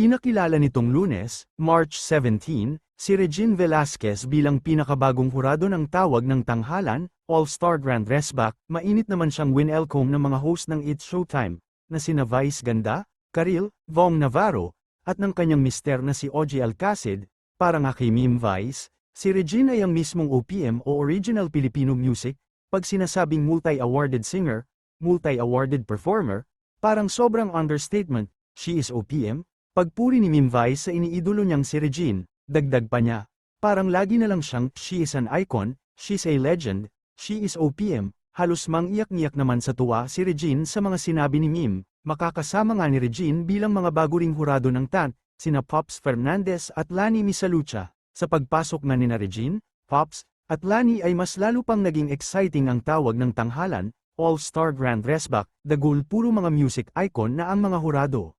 Ipinakilala nitong lunes, March 17, si Regine Velasquez bilang pinakabagong hurado ng tawag ng tanghalan, All-Star Grand Resback, mainit naman siyang win-elcome ng mga host ng It's Showtime, na sina Vice Ganda, Karil, Vong Navarro, at ng kanyang mister na si Ogie Alcacid, para nga kay Meme Vice, si Regine ay ang mismong OPM o Original Filipino Music, pag sinasabing multi-awarded singer, multi-awarded performer, parang sobrang understatement, she is OPM, pagpuri ni Vice sa iniidolo niyang si Regine, dagdag pa niya, parang lagi na lang siyang, she is an icon, she's a legend, she is OPM, halos mang iyak-iyak naman sa tuwa si Regine sa mga sinabi ni Meme, makakasama nga ni Regine bilang mga bago ring hurado ng TANT, sina Pops Fernandez at Lani Misalucha. Sa pagpasok nga ni na Regine, Pops, at Lani ay mas lalo pang naging exciting ang tawag ng tanghalan, All-Star Grand Resback, dagul puro mga music icon na ang mga hurado.